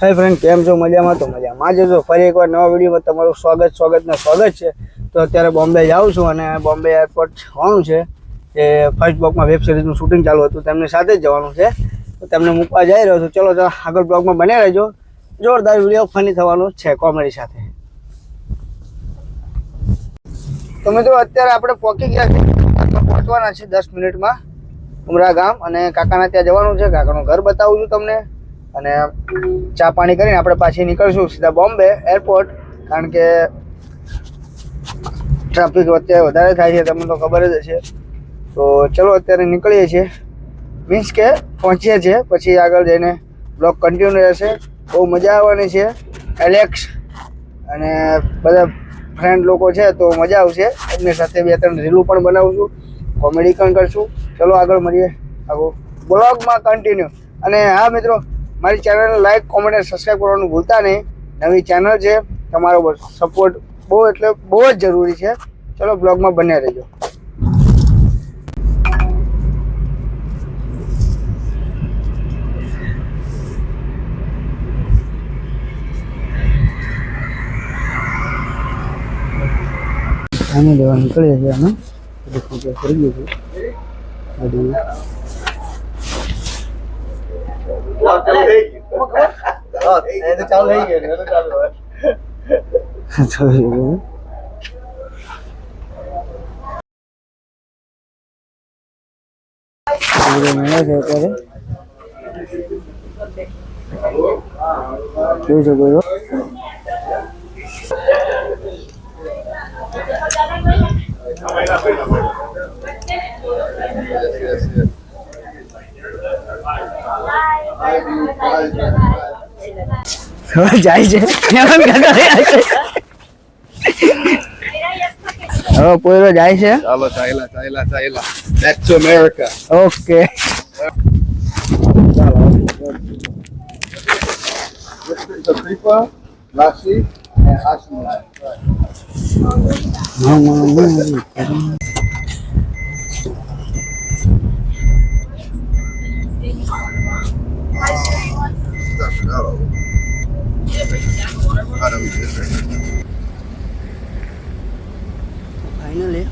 હાય friend કેમ છો? મજામાં? તો મજામાં. જો ફરી એકવાર નવા વિડીયોમાં તમારું સ્વાગત, સ્વાગતને સ્વાગત છે. તો અત્યારે બોમ્બે જાઉં છું અને બોમ્બે એરપોર્ટ જવાનું છે. એ ફર્સ્ટ બ્લોકમાં વેબ સિરીઝનું શૂટિંગ ચાલુ હતું. તેમની સાથે જ જવાનું છે. તો તેમને મૂકવા જઈ રહ્યો છું. ચલો તો આગળ બ્લોગમાં બને રહેજો. જોરદાર વીડિયો ફની થવાનું છે કોમેડી સાથે. તો મિત્રો, અત્યારે આપણે પહોંચી ગયા છે પહોંચવાના છે દસ મિનિટમાં. ઉમરા ગામ અને કાકાના ત્યાં જવાનું છે. કાકાનું ઘર બતાવું છું તમને. અને ચા પાણી કરીને આપણે પાછી નીકળશું સીધા બોમ્બે એરપોર્ટ, કારણ કે ટ્રાફિક અત્યારે વધારે થાય છે, તમને તો ખબર જ હશે. તો ચલો અત્યારે નીકળીએ છીએ. મીન્સ કે પહોંચીએ છીએ, પછી આગળ જઈને બ્લોગ કન્ટિન્યુ રહેશે. બહુ મજા આવવાની છે. એલેક્સ અને બધા ફ્રેન્ડ લોકો છે, તો મજા આવશે. એમની સાથે બે ત્રણ રીલું પણ બનાવશું. કોમેડી પણ કરશું. ચલો આગળ મળીએ. આગળ બ્લોગમાં કન્ટિન્યુ અને હા મિત્રો મારી ચેનલને લાઈક કોમેન્ટ અને સબસ્ક્રાઈબ કરવાનું ભૂલતા નહીં. નવી ચેનલ છે, તમારો સપોર્ટ બહુ એટલે બહુ જ જરૂરી છે. ચલો બ્લોગમાં બન્યા રહેજો. આને લેવા નીકળીએ છીએ અમે બધું કરી બધું જોયું બધું મળે છે અત્યારે જોઈ શકો છો હવે જાય છે હેમંત કાકા જાય છે હવે પોયરો જાય છે ચાલો ચાલ્યા ચાલ્યા ચાલ્યા બેક ટુ અમેરિકા ઓકે ત્રિપા રાશિ અને આસમા ફાઇનલી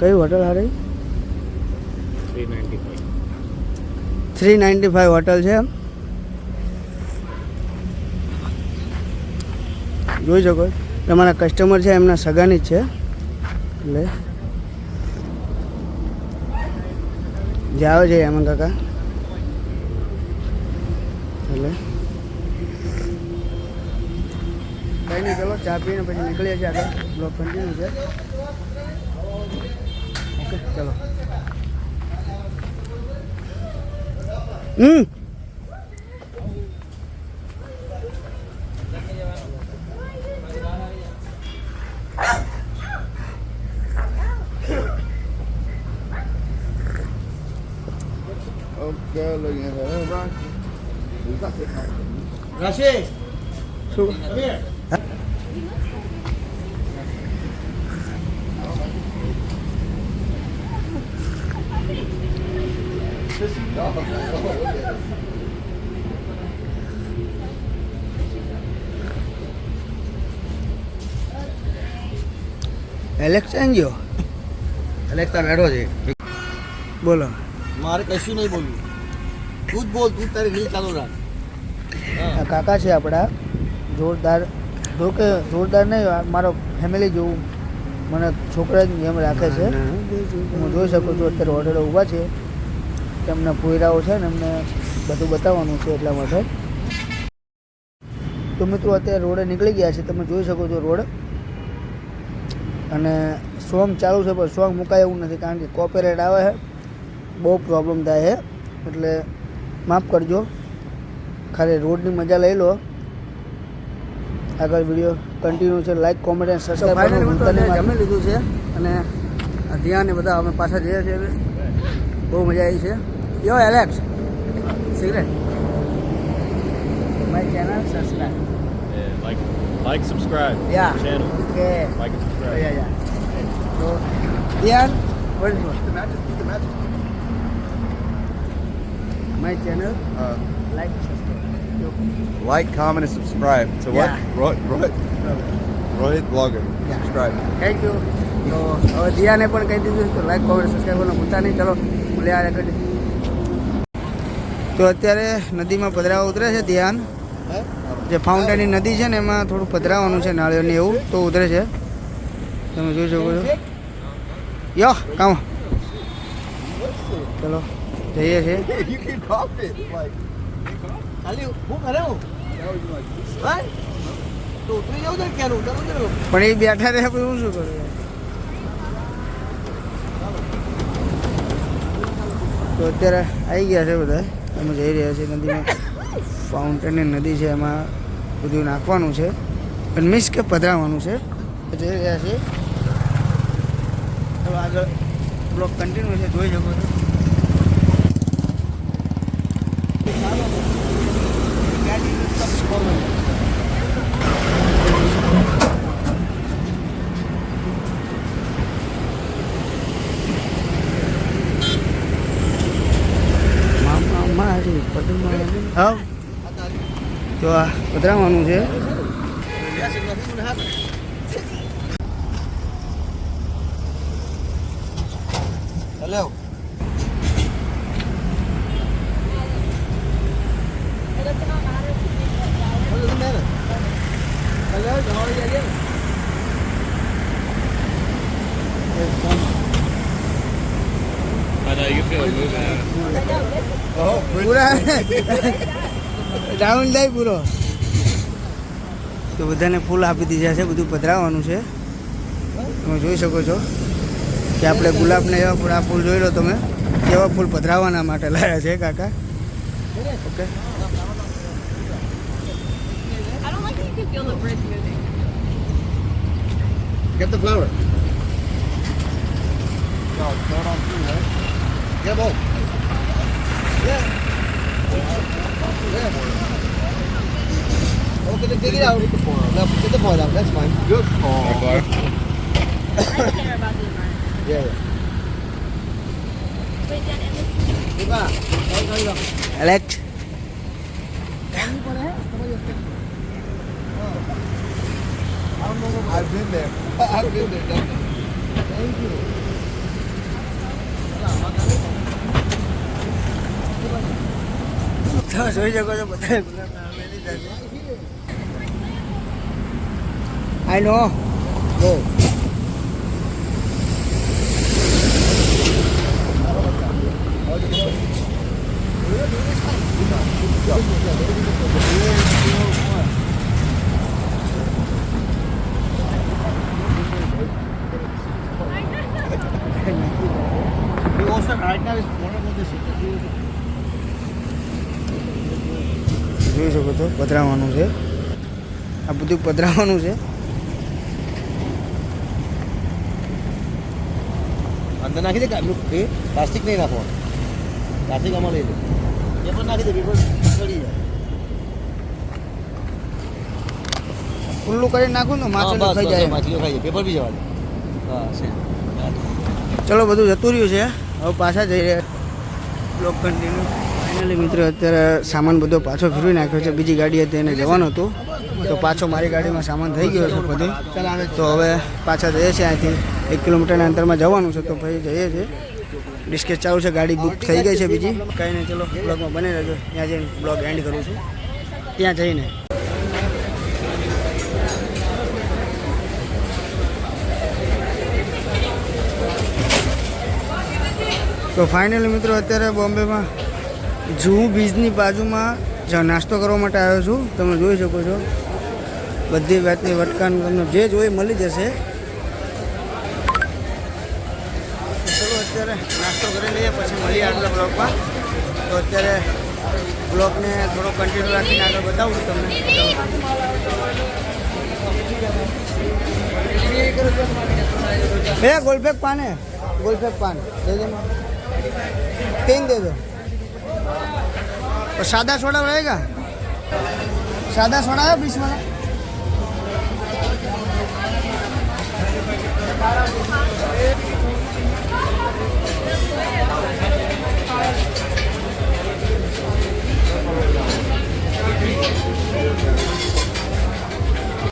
કઈ હોટલ હારી? થ્રી નાઇન્ટી ફાઈવ હોટલ છે જોઈ શકો. તમારા કસ્ટમર છે, એમના સગાની જ છે. એટલે જે આવે છે એમાં કાકા. એટલે કંઈ નહીં ચલો ચા પીને પછી નીકળીએ છીએ આગળ. બ્લોક કન્ટિન્યુ છે. ઓકે ચલો એલેક્સ ગયો અલેક્સા બેઠો છે. બોલો. મારે કશું નહીં બોલવું. તું જ બોલ તું તારી રીલ ચાલુ રાખ. કાકા છે આપણા જોરદાર. જો કે જોરદાર નહીં મારો ફેમિલી જેવું. મને છોકરા જેમ રાખે છે. હું જોઈ શકું છું અત્યારે હોટેલો ઊભા છે. તેમના પોયરાઓ છે ને એમને બધું બતાવવાનું છે એટલા માટે. તો મિત્રો અત્યારે રોડે નીકળી ગયા છે તમે જોઈ શકો છો રોડ. અને સોંગ ચાલુ છે પણ સોંગ મુકાય એવું નથી કારણ કે કોપીરાઇટ આવે છે. બહુ પ્રોબ્લેમ થાય છે. એટલે માફ કરજો. ખાલી રોડની મજા લઈ લો. આગળ વીડિયો કન્ટિન્યુ છે. લાઈક કોમેન્ટ અને સબસ્ક્રાઈબ જમી લીધું છે અને ધ્યાન ને બધા અમે પાછા જઈએ છીએ બહુ મજા આવી છે. Yo Alex cigarette my channel, subscribe. Yeah, like, like, subscribe. Yeah. Channel. Okay. Like and subscribe. Oh, yeah, yeah. Okay. So, Ian, what is it? The magic. The magic. My channel. Uh, like subscribe. Like, comment, and subscribe to what? Yeah. Rohit, Rohit, Rohit blogger. Yeah. Subscribe. Thank you. तो और दिया ने पण काही दिवस like comment subscribe करणं भूलता नाही चलो मुले आल्याकडे તો અત્યારે નદીમાં પધરાવા ઉતરે છે ધ્યાન. જે ફાઉન્ટેનની નદી છે ને એમાં થોડું પધરાવાનું છે નાળિયેરને એવું તો ઉતરે છે. તમે જોઈ શકો છો. યો કામ. ચલો જઈએ છીએ. પણ એ બેઠા રહે પછી હું શું કરું? તો અત્યારે આવી ગયા છે બધા. અમે જઈ રહ્યા છીએ નદીમાં. ફાઉન્ટેનની નદી છે એમાં બધું નાખવાનું છે. પણ મીન્સ કે પધરાવવાનું છે. જઈ રહ્યા છીએ. ચાલો આગળ બ્લોક કન્ટિન્યુ છે, જોઈ શકો છો મામા મારી પદમાં હા તો આ પધરાવવાનું છે હેલો I know you તો બધાને ફૂલ આપી દીધા છે બધું પધરાવવાનું છે તમે જોઈ શકો છો કે આપણે ગુલાબને એવા ફૂલ આ ફૂલ જોઈ લો તમે કેવા ફૂલ પધરાવવાના માટે લાવ્યા છે કાકા okay. Get the flower. No, it on through, right? Get both. Yeah. Yeah. can dig it out. Take the foil out. No, get the foil out. That's fine. Good call. Hey, I care about the environment. Yeah, yeah. Wait, then, and this is... I've been there. I've been there. Thank you. Thôi, rồi giờ có cho bọn thầy. I know Go. જોઈ શકો છો પધરાવવાનું છે આ બધું પધરાવવાનું છે અંદર નાખી દે એ plastic નહીં નાખવાનું. પ્લાસ્ટિક આમાં લઈ લે. પેપર નાખી દે પેપર ચડી જાય. ખુલ્લું કરી નાખું ને માછલીઓ ખાઈ જાય. માછલીઓ ખાઈ જાય. પેપર બી જવા દે. ચલો બધું જતું રહ્યું છે. હવે પાછા જઈ રહ્યા બ્લોક કન્ટિન્યુ ફાઇનલી મિત્રો અત્યારે સામાન બધો પાછો ફેરવી નાખ્યો છે. બીજી ગાડી હતી એને જવાનું હતું. તો પાછો મારી ગાડીમાં સામાન થઈ ગયો છે બધું તો હવે પાછા જઈએ છીએ અહીંથી. એક કિલોમીટરના અંતરમાં જવાનું છે, તો ભાઈ જઈએ છીએ. ડિસ્કેસ ચાલુ છે, ગાડી બુક થઈ ગઈ છે બીજી. કંઈ નહીં, ચલો બ્લોગમાં બની રહેજો. ત્યાં જઈને બ્લોગ એન્ડ કરું છું. ત્યાં જઈને. તો ફાઇનલી મિત્રો, અત્યારે બોમ્બેમાં જૂ બીચની બાજુમાં નાસ્તો કરવા માટે આવ્યો છું. તમે જોઈ શકો છો. બધી વાતની વટકાન તમને જે જોઈએ મળી જશે તો ચલો અત્યારે નાસ્તો કરી લઈએ પછી મળીએ આગલા બ્લોગમાં તો અત્યારે બ્લોગને થોડો કન્ટિન્યુ રાખીને આગળ બતાવું છું તમને એ ગોલફેક પાન હે गोलफेक पान दे देना तीन दे दो और सादा सोडा रहेगा सादा सोडा है बीस वाला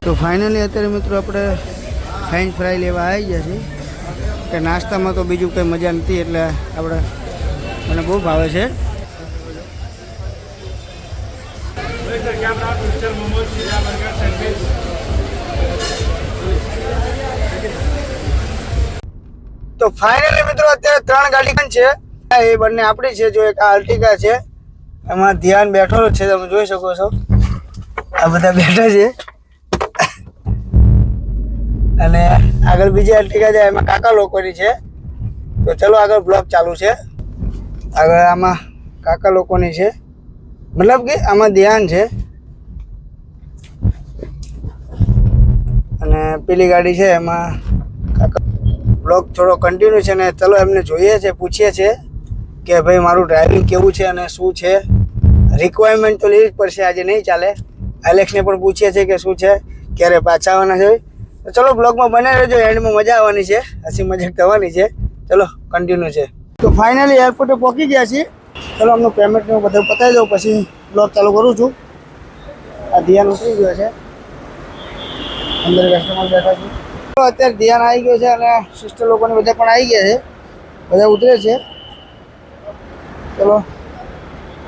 તો ફાઇનલી અત્યારે મિત્રો આપણે ફ્રેન્ચ ફ્રાય લેવા આવી ગયા છીએ. કે નાસ્તામાં તો બીજું કંઈ મજા નથી, એટલે આપણે મને બહુ ભાવે છે. તો ફાઇનલી મિત્રો અત્યારે ત્રણ ગાડી પણ છે. એ બંને આપણી છે, જો એક આ અર્ટિકા છે. એમાં ધ્યાન બેઠેલો છે, તમે જોઈ શકો છો. આ બધા બેઠા છે. અને આગળ બીજી અર્ટિકા છે, એમાં કાકા લોકોની છે. તો ચલો આગળ બ્લોક ચાલુ છે. આગળ આમાં કાકા લોકોની છે. મતલબ કે આમાં ધ્યાન છે. અને પેલી ગાડી છે, એમાં કાકા બ્લોગ થોડો કન્ટિન્યુ છે ને ચલો એમને જોઈએ છે, પૂછીએ છે કે ભાઈ મારું ડ્રાઇવિંગ કેવું છે અને શું છે? રિક્વાયરમેન્ટ તો લેવી જ પડશે, આજે નહીં ચાલે. એલેક્સને પણ પૂછીએ છે કે શું છે, ક્યારે પાછા આવવાના છે. તો ચલો બ્લોગમાં બને રહેજો, એન્ડમાં મજા આવવાની છે, હસી મજાક થવાની છે. ચલો કન્ટિન્યુ છે. તો ફાઇનલી એરપોર્ટે પહોંચી ગયા છીએ. ચલો અમને પેમેન્ટ બધું પતાવી દઉં, પછી બ્લોગ ચાલુ કરું છું. આ ધ્યાન ઉતરી ગયો છે. અંદર કસ્ટમર બેઠા છે. અત્યારે ધ્યાન આવી ગયું છે અને સિસ્ટર લોકોને બધા પણ આવી ગયા છે. બધા ઉતરે છે. ચલો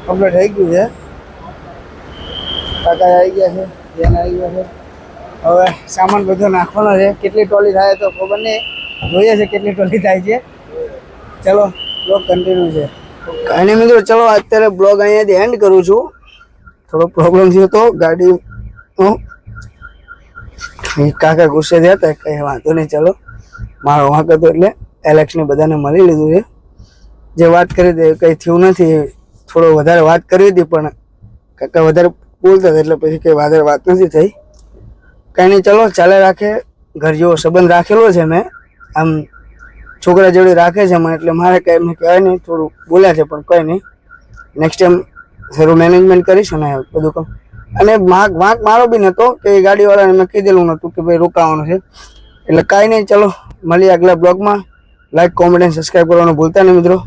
કમ્પ્લીટ થઈ ગયું છે. કાકા આવી ગયા છે ધ્યાન આવી ગયા છે. હવે સામાન બધો નાખવાનો છે. કેટલી ટોલી થાય તો ખબર નહીં. જોઈએ છે કેટલી ટોલી થાય છે. ચલો બ્લોગ કન્ટિન્યુ છે. અને મિત્રો, ચલો, અત્યારે બ્લોગ અહીંયાથી એન્ડ કરું છું. થોડો પ્રોબ્લેમ થયો તો ગાડીનો કાકા ગુસ્સે થયા હતા કંઈ વાંધો નહીં, ચલો. મારો વાંક હતો એટલે એલેક્સને બધાને મળી લીધું છે. જે વાત કરી હતી કંઈ થયું નથી, થોડો વધારે વાત કરી હતી, પણ કાકા વધારે બોલતા હતા, એટલે પછી કંઈ વધારે વાત નથી થઈ. કાંઈ નહીં, ચલો, ચાલે રાખે, ઘર જેવો સંબંધ રાખેલો છે મેં. આમ છોકરા જોડે રાખે છે મને, એટલે મારે કંઈ એમને કહેવાય નહીં, થોડું બોલ્યા છે, પણ કંઈ નહીં. નેક્સ્ટ ટાઈમ સારું મેનેજમેન્ટ કરીશું ને બધું કામ અને વાંક વાંક મારો બી નહોતો કે એ ગાડીવાળાને મેં કીધેલું નહોતું કે ભાઈ રોકાવાનું છે. એટલે કાંઈ નહીં, ચલો, મળીએ આગલા બ્લોગમાં. લાઈક કોમેન્ટ અને સબસ્ક્રાઈબ કરવાનું ભૂલતા નહીં મિત્રો.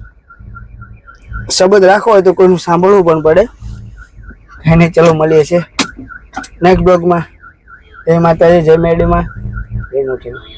સંબંધ રાખવો હોય તો કોઈનું સાંભળવું પણ પડે. એને ચલો, મળીએ છીએ. નેક્સ્ટ બ્લોગમાં. જય માતાજી, જય મેડીમાં. જય મોટી